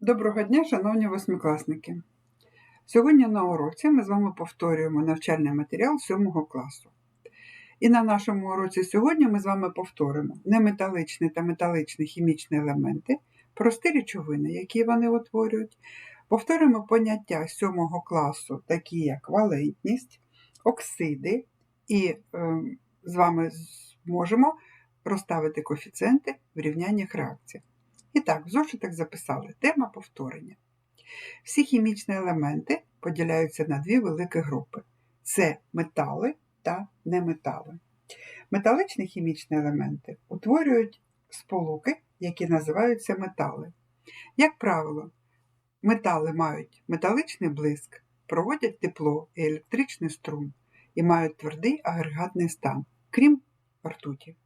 Доброго дня, шановні восьмикласники! Сьогодні на уроці ми з вами повторюємо навчальний матеріал 7 класу. І на нашому уроці сьогодні ми з вами повторимо неметаличні та металичні хімічні елементи, прості речовини, які вони утворюють. Повторимо поняття 7 класу, такі як валентність, оксиди, і е, з вами зможемо розставити коефіцієнти в рівняннях реакцій. І так, в зошитах записали тема повторення. Всі хімічні елементи поділяються на дві великі групи: це метали та неметали. Металичні хімічні елементи утворюють сполуки, які називаються метали. Як правило, метали мають металичний блиск, проводять тепло і електричний струм і мають твердий агрегатний стан, крім ртуті.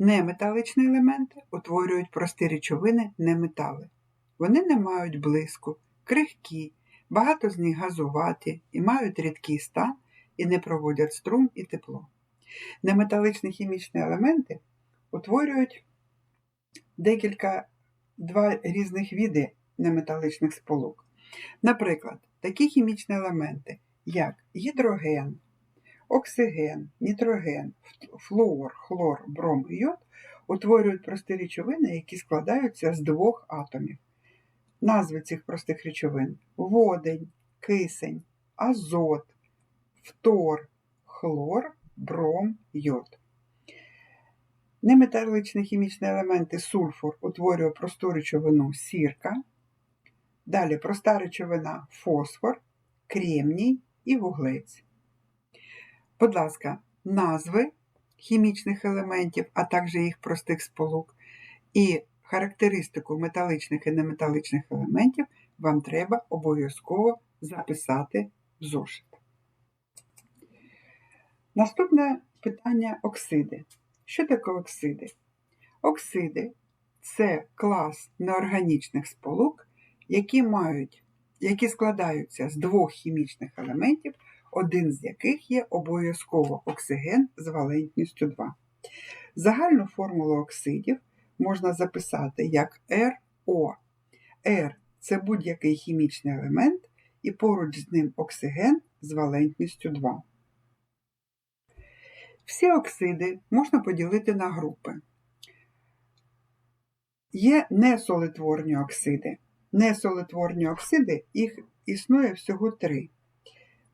Неметаличні елементи утворюють прості речовини неметали. Вони не мають блиску, крихкі, багато з них газуваті і мають рідкий стан і не проводять струм і тепло. Неметаличні хімічні елементи утворюють декілька два різних види неметаличних сполук. Наприклад, такі хімічні елементи, як гідроген, оксиген, нітроген, флуор, хлор, бром і йод утворюють прості речовини, які складаються з двох атомів. Назви цих простих речовин водень, кисень, азот, фтор, хлор, бром, йод. Неметаличні хімічні елементи сульфур утворює просту речовину сірка. Далі проста речовина фосфор, кремній і вуглець. Будь ласка, назви хімічних елементів, а також їх простих сполук, і характеристику металичних і неметаличних елементів вам треба обов'язково записати в зошит. Наступне питання оксиди. Що таке оксиди? Оксиди це клас неорганічних сполук, які мають, які складаються з двох хімічних елементів один з яких є обов'язково оксиген з валентністю 2. Загальну формулу оксидів можна записати як РО. Р це будь-який хімічний елемент, і поруч з ним оксиген з валентністю 2. Всі оксиди можна поділити на групи. Є несолитворні оксиди. Несолитворні оксиди їх існує всього три.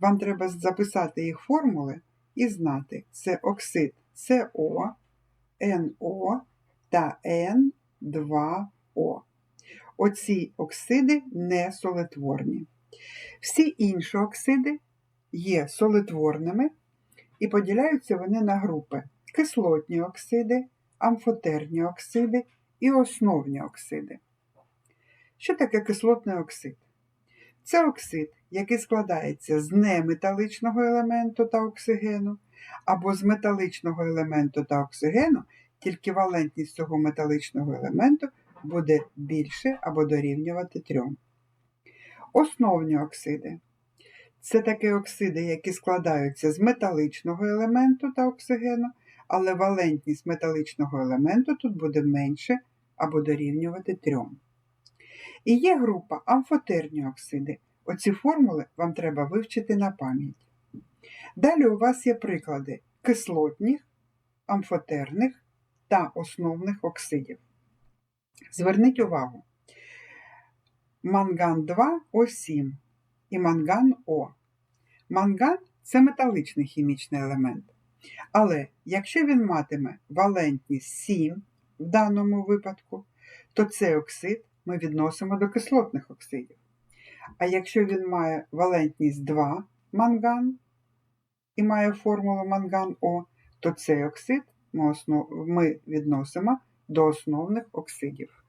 Вам треба записати їх формули і знати, це оксид СО, НО та Н2О. Оці оксиди не солитворні. Всі інші оксиди є солитворними і поділяються вони на групи кислотні оксиди, амфотерні оксиди і основні оксиди. Що таке кислотний оксид? Це оксид, який складається з неметаличного елементу та оксигену, або з металичного елементу та оксигену, тільки валентність цього металичного елементу буде більше або дорівнювати трьом. Основні оксиди це такі оксиди, які складаються з металичного елементу та оксигену, але валентність металичного елементу тут буде менше або дорівнювати трьом. І є група амфотерні оксиди. Оці формули вам треба вивчити на пам'ять. Далі у вас є приклади кислотних, амфотерних та основних оксидів. Зверніть увагу: манган 2 О7 і манган О. Манган це металичний хімічний елемент. Але якщо він матиме валентність 7 в даному випадку, то цей оксид ми відносимо до кислотних оксидів. А якщо він має валентність 2 манган і має формулу манган О, то цей оксид ми, відносимо до основних оксидів.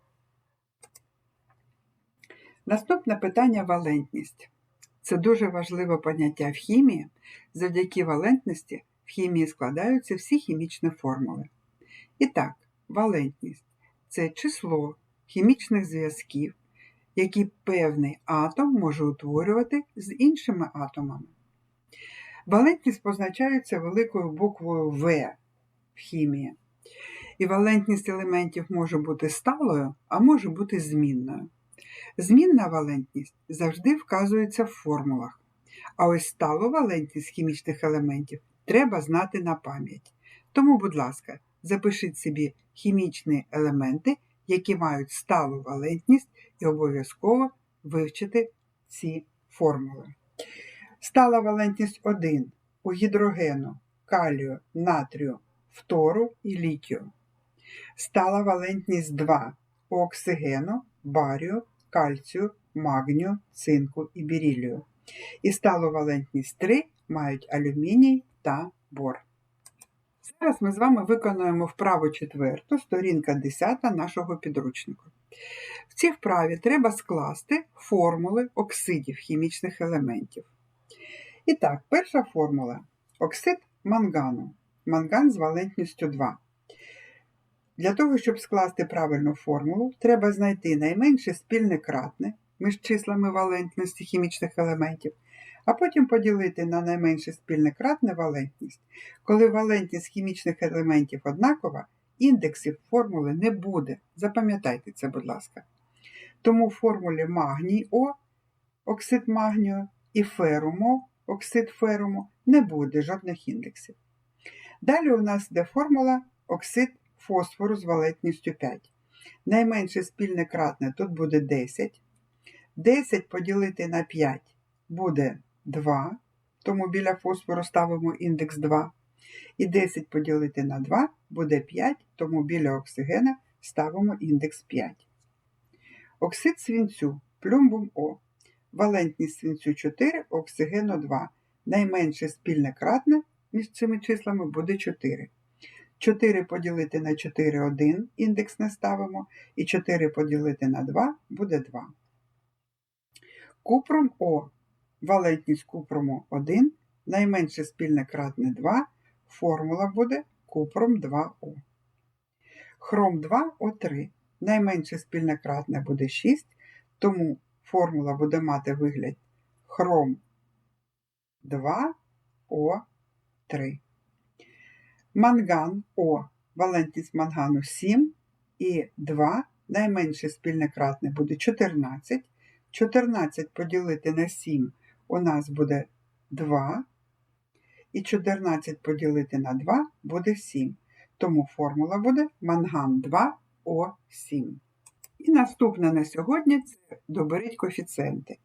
Наступне питання валентність. Це дуже важливе поняття в хімії. Завдяки валентності в хімії складаються всі хімічні формули. І так, валентність це число хімічних зв'язків, які певний атом може утворювати з іншими атомами. Валентність позначається великою буквою В в хімії. І валентність елементів може бути сталою, а може бути змінною. Змінна валентність завжди вказується в формулах, а ось сталу валентність хімічних елементів треба знати на пам'ять. Тому, будь ласка, запишіть собі хімічні елементи, які мають сталу валентність, і обов'язково вивчити ці формули. Стала валентність 1 у гідрогену, калію, натрію, фтору і літію. Стала валентність 2 у оксигену, барію, кальцію, магнію, цинку і бірілію. І сталу валентність 3 мають алюміній та бор. Зараз ми з вами виконуємо вправу четверту, сторінка 10 нашого підручника. В цій вправі треба скласти формули оксидів хімічних елементів. І так, перша формула оксид мангану. Манган з валентністю 2. Для того, щоб скласти правильну формулу, треба знайти найменше спільне кратне між числами валентності хімічних елементів, а потім поділити на найменше спільне кратне валентність. Коли валентність хімічних елементів однакова, індексів формули не буде. Запам'ятайте це, будь ласка. Тому в формулі магній О, оксид магнію і феруму, оксид феруму не буде жодних індексів. Далі у нас йде формула оксид фосфору з валентністю 5. Найменше спільне кратне тут буде 10. 10 поділити на 5 буде 2, тому біля фосфору ставимо індекс 2. І 10 поділити на 2 буде 5, тому біля оксигена ставимо індекс 5. Оксид свинцю, плюмбум О. Валентність свинцю 4, оксигену 2. Найменше спільне кратне між цими числами буде 4. 4 поділити на 4 1, індекс не ставимо, і 4 поділити на 2 буде 2. Купром О. Валентність купрому 1, найменше спільне кратне 2, формула буде купром 2О. Хром 2О3. Найменше спільне кратне буде 6, тому формула буде мати вигляд хром 2О3. Манган О. Валентність мангану 7 і 2. Найменше спільне кратне буде 14. 14 поділити на 7 у нас буде 2. І 14 поділити на 2 буде 7. Тому формула буде манган 2О7. І наступне на сьогодні це доберіть коефіцієнти.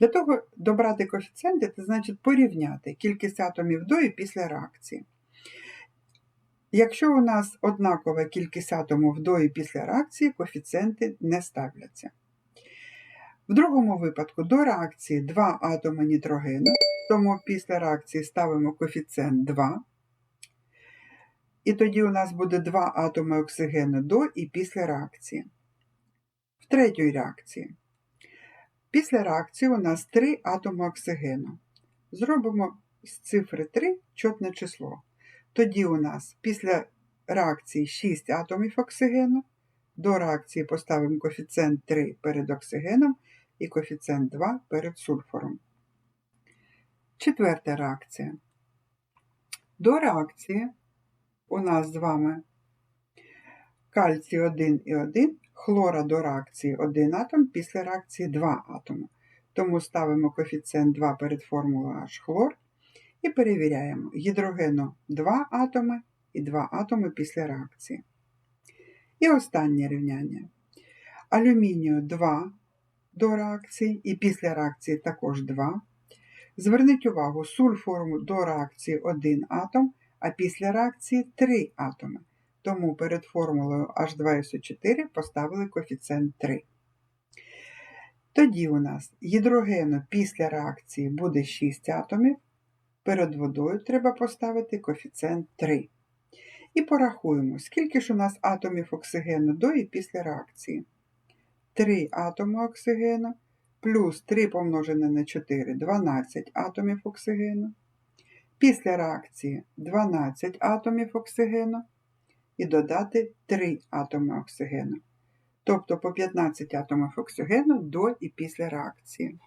Для того добрати коефіцієнти, це значить порівняти кількість атомів до і після реакції. Якщо у нас однакова кількість атомів до і після реакції, коефіцієнти не ставляться. В другому випадку до реакції 2 атоми нітрогену, тому після реакції ставимо коефіцієнт 2. І тоді у нас буде 2 атоми оксигену до і після реакції. В третій реакції. Після реакції у нас 3 атоми оксигену. Зробимо з цифри 3 чотне число. Тоді у нас після реакції 6 атомів оксигену. До реакції поставимо коефіцієнт 3 перед оксигеном і коефіцієнт 2 перед сульфором. Четверта реакція. До реакції у нас з вами кальцій 1 і 1, хлора до реакції 1 атом, після реакції 2 атоми. Тому ставимо коефіцієнт 2 перед формулою H хлор і перевіряємо гідрогену 2 атоми і 2 атоми після реакції. І останнє рівняння. Алюмінію 2 до реакції і після реакції також 2. Зверніть увагу, сульфуру до реакції 1 атом, а після реакції 3 атоми. Тому перед формулою H2SO4 поставили коефіцієнт 3. Тоді у нас гідрогену після реакції буде 6 атомів. Перед водою треба поставити коефіцієнт 3. І порахуємо, скільки ж у нас атомів оксигену до і після реакції. 3 атоми оксигену плюс 3 помножене на 4 12 атомів оксигену. Після реакції 12 атомів оксигену і додати 3 атоми оксигену. Тобто по 15 атомів оксигену до і після реакції.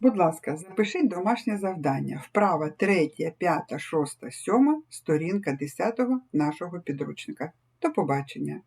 Будь ласка, запишіть домашнє завдання. Вправа 3, 5, 6, 7, сторінка 10 нашого підручника. До побачення!